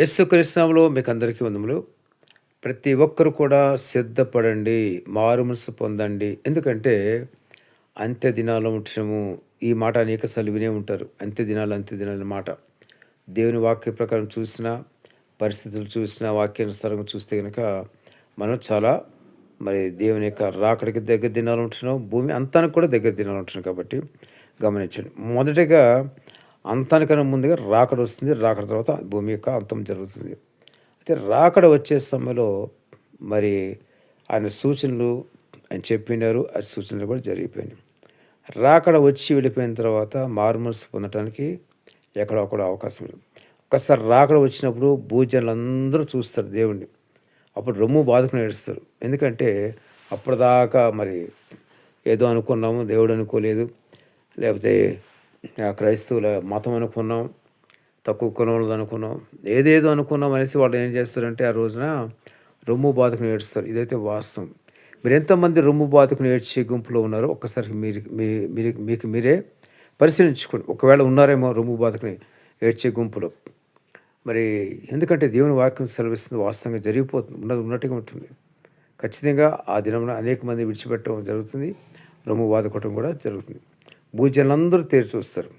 యస్సు కృష్ణంలో మీకు అందరికీ వందములు. ప్రతి ఒక్కరు కూడా సిద్ధపడండి మారు మనసు పొందండి. ఎందుకంటే అంత్య దినాలు ఉంటున్నాము ఈ మాట అనేక సార్లు వినే ఉంటారు. అంత్య దినాలు అంత్య దినాలు మాట. దేవుని వాక్య ప్రకారం చూసినా పరిస్థితులు చూసినా వాక్యానుసారంగా చూస్తే కనుక మనం చాలా మరి దేవుని యొక్క రాకడికి దగ్గర దినాలు ఉంటున్నాం. భూమి అంతానికి కూడా దగ్గర దినాలు ఉంటున్నాం కాబట్టి గమనించండి. మొదటగా అంతానికన్నా ముందుగా రాకడ వస్తుంది. రాకడ తర్వాత భూమి యొక్క అంతం జరుగుతుంది. అయితే రాకడ వచ్చే సమయంలో మరి ఆయన సూచనలు ఆయన చెప్పినారు. ఆ సూచనలు కూడా జరిగిపోయినాయి. రాకడ వచ్చి వెళ్ళిపోయిన తర్వాత మార్మల్స్ పొందటానికి ఎక్కడో ఒకడో అవకాశం లేదు. ఒక్కసారి రాకడ వచ్చినప్పుడు భూజనులందరూ చూస్తారు దేవుణ్ణి. అప్పుడు రొమ్ము బాదుకుని ఏడుస్తారు. ఎందుకంటే అప్పటిదాకా మరి ఏదో అనుకున్నాము దేవుడు అనుకోలేదు. లేకపోతే క్రైస్తవుల మతం అనుకున్నాం తక్కువ కులంలో అనుకున్నాం ఏదేదో అనుకున్నాం అనేసి వాళ్ళు ఏం చేస్తారంటే ఆ రోజున రొమ్ము బాతుకుని ఏడుస్తారు ఇదైతే వాస్తవం. మీరు ఎంతమంది రొమ్ము బాతుకుని ఏడ్చే గుంపులో ఉన్నారో ఒక్కసారి మీరు మీ- మీరు మీకు మీరే పరిశీలించుకోండి. ఒకవేళ ఉన్నారేమో రొమ్ము బాతుకుని ఏడ్చే గుంపులో. మరి ఎందుకంటే దేవుని వాక్యం సెలవిస్తుంది వాస్తవంగా జరిగిపోతుంది ఉన్నది ఉన్నట్టుగా ఉంటుంది. ఖచ్చితంగా ఆ దినంలో అనేక మంది విడిచిపెట్టడం జరుగుతుంది రొమ్ము బాదుకోవటం కూడా జరుగుతుంది. భూజనులందరూ తేరి చూస్తారు.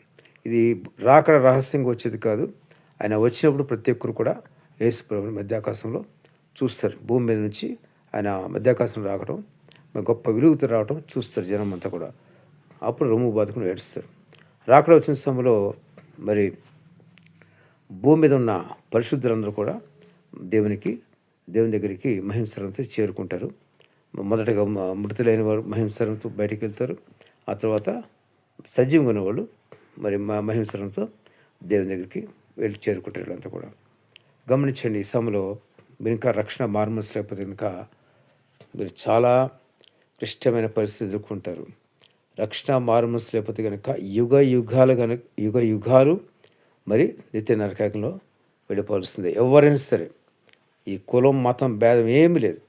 ఇది రాకడ రహస్యంగా వచ్చేది కాదు. ఆయన వచ్చినప్పుడు ప్రతి ఒక్కరు కూడా యేసు ప్రభుని మధ్యాకాశంలో చూస్తారు. భూమి మీద నుంచి ఆయన మధ్యాకాశంలో రావడం గొప్ప విలుగుతూ రావడం చూస్తారు జనం అంతా కూడా. అప్పుడు రొమ్ము బాధకుని ఏడుస్తారు. రాకడ వచ్చిన సమయంలో మరి భూమి మీద ఉన్న పరిశుద్ధులందరూ కూడా దేవునికి దేవుని దగ్గరికి మహింసరంతో చేరుకుంటారు. మొదటగా మృతులైన వారు మహింసరంతో బయటికి వెళ్తారు. ఆ తర్వాత సజీవంగా ఉన్నవాళ్ళు మరి మా మహింసరంతో దేవుని దగ్గరికి వెళ్ళి చేరుకుంటారు అంతా కూడా. గమనించండి ఈ సమయంలో మీరు ఇంకా రక్షణ మార్మల్స్ లేకపోతే కనుక మీరు చాలా క్లిష్టమైన పరిస్థితి ఎదుర్కొంటారు. రక్షణ మార్మల్స్ లేకపోతే కనుక యుగ యుగాలు కనుక యుగ యుగాలు మరి నిత్య నరకంలో వెళ్ళిపోవాల్సిందే. ఎవరైనా సరే ఈ కులం మతం భేదం ఏమీ లేదు.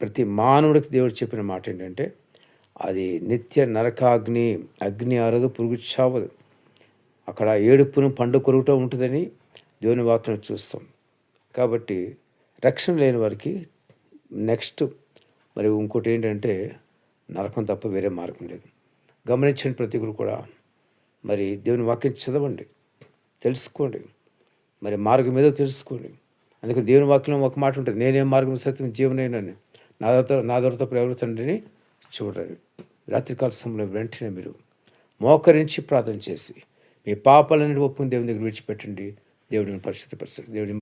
ప్రతి మానవుడికి దేవుడు చెప్పిన మాట ఏంటంటే అది నిత్య నరకాగ్ని అగ్ని అరదు పురుగు చావదు అక్కడ ఏడుపును పండు కొరుకుతూ ఉంటుందని దేవుని వాక్యం చూస్తాం. కాబట్టి రక్షణ లేని వారికి నెక్స్ట్ మరి ఇంకోటి ఏంటంటే నరకం తప్ప వేరే మార్గం లేదు. గమనించిన ప్రతి ఒక్కరు కూడా మరి దేవుని వాక్యం చదవండి. తెలుసుకోండి. మరి మార్గం ఏదో తెలుసుకోండి. అందుకని దేవుని వాక్యం ఒక మాట ఉంటుంది. నేనే మార్గం సత్యం జీవనైనని నా దొరత నా దొరత తప్ప ఎవరు తండ్రిని చూడండి. రాత్రికాల సమయంలో వెంటనే మీరు మోకరించి ప్రార్థన చేసి మీ పాపాలని ఒప్పుకుని దేవుని దగ్గర విడిచిపెట్టండి. దేవుడిని పరిశుద్ధపరచండి. దేవుడి